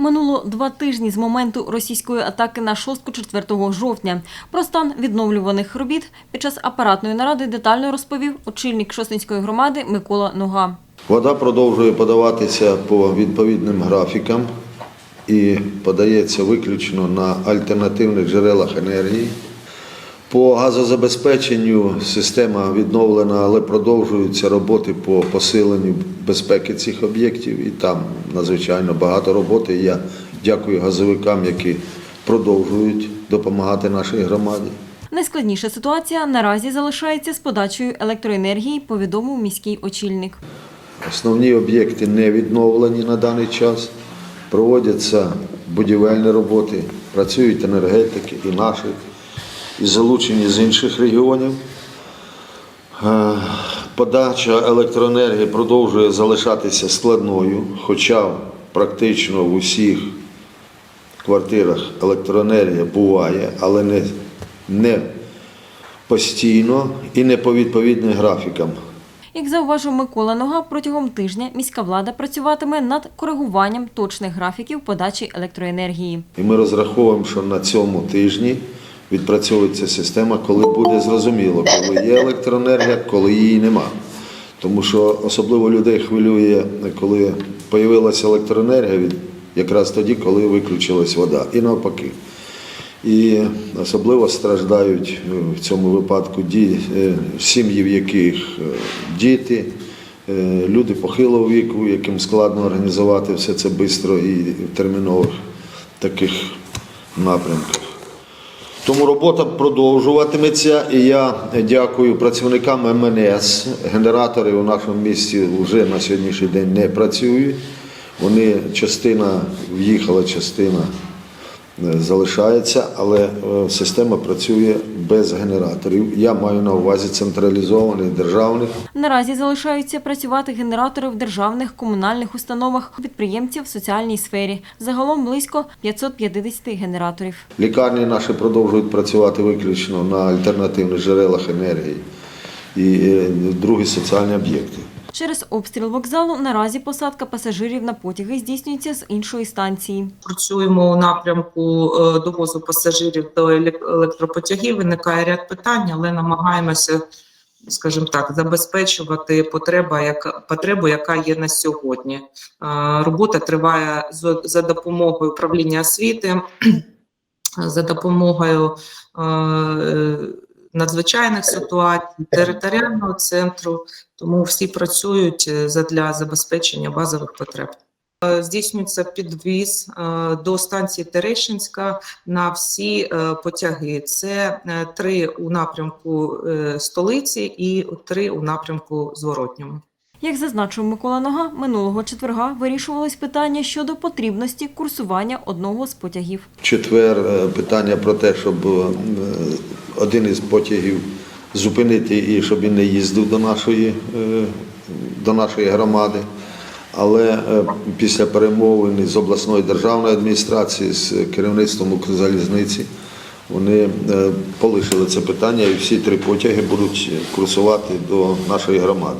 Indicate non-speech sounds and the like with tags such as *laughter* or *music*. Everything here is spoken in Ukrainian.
Минуло два тижні з моменту російської атаки на шостку 4 жовтня. Про стан відновлюваних робіт під час апаратної наради детально розповів очільник Шостинської громади Микола Нога. Вода продовжує подаватися по відповідним графікам і подається виключно на альтернативних джерелах енергії. По газозабезпеченню система відновлена, але продовжуються роботи по посиленню безпеки цих об'єктів. І там надзвичайно багато роботи. Я дякую газовикам, які продовжують допомагати нашій громаді. Найскладніша ситуація наразі залишається з подачею електроенергії, повідомив міський очільник. Основні об'єкти не відновлені на даний час. Проводяться будівельні роботи, працюють енергетики і наші, і залучені з інших регіонів. Е, Подача електроенергії продовжує залишатися складною, хоча практично в усіх квартирах електроенергія буває, але не, не постійно і не по відповідним графікам. Як зауважив Микола Нога, протягом тижня міська влада працюватиме над коригуванням точних графіків подачі електроенергії. І ми розраховуємо, що на цьому тижні відпрацьовується система, коли буде зрозуміло, коли є електроенергія, коли її нема. Тому що особливо людей хвилює, коли з'явилася електроенергія, якраз тоді, коли виключилась вода. І навпаки. І особливо страждають е, в цьому випадку е, сім'ї, в яких е, діти, люди похилого віку, яким складно організувати все це швидко і в термінових таких напрямках. Тому робота продовжуватиметься, і я дякую працівникам МНС. Генератори у нашому місті вже на сьогоднішній день не працюють. Вони частина в'їхала, частина залишається, але е, система працює без генераторів. Я маю на увазі централізованих державних. Наразі залишаються працювати генератори в державних комунальних установах підприємців в соціальній сфері. Загалом близько 550 генераторів. Лікарні наші продовжують працювати виключно на альтернативних джерелах енергії і е, другі соціальні об'єкти. Через обстріл вокзалу наразі посадка пасажирів на потяги здійснюється з іншої станції. працюємо у напрямку е, довозу пасажирів до елек- електропотягів. Виникає ряд питань, але намагаємося, скажімо так, забезпечувати потреба, яка потребу, яка є на сьогодні. Е, Робота триває за допомогою управління освіти, *clears throat* за допомогою е, надзвичайних ситуацій, територіального центру. Тому всі працюють для задля забезпечення базових потреб. Е, Здійснюється підвіз е, до станції Терещинська на всі е, потяги. Це е, три у напрямку е, столиці і три у напрямку зворотньому. Як зазначив Микола Нога, минулого четверга вирішувалось питання щодо потрібності курсування одного з потягів. Четвер е, питання про те, щоб е, один із потягів зупинити і щоб він не їздив до нашої, е, до нашої громади. Але після перемовин з обласною державною адміністрацією, з керівництвом Укрзалізниці, вони полишили це питання і всі три потяги будуть курсувати до нашої громади.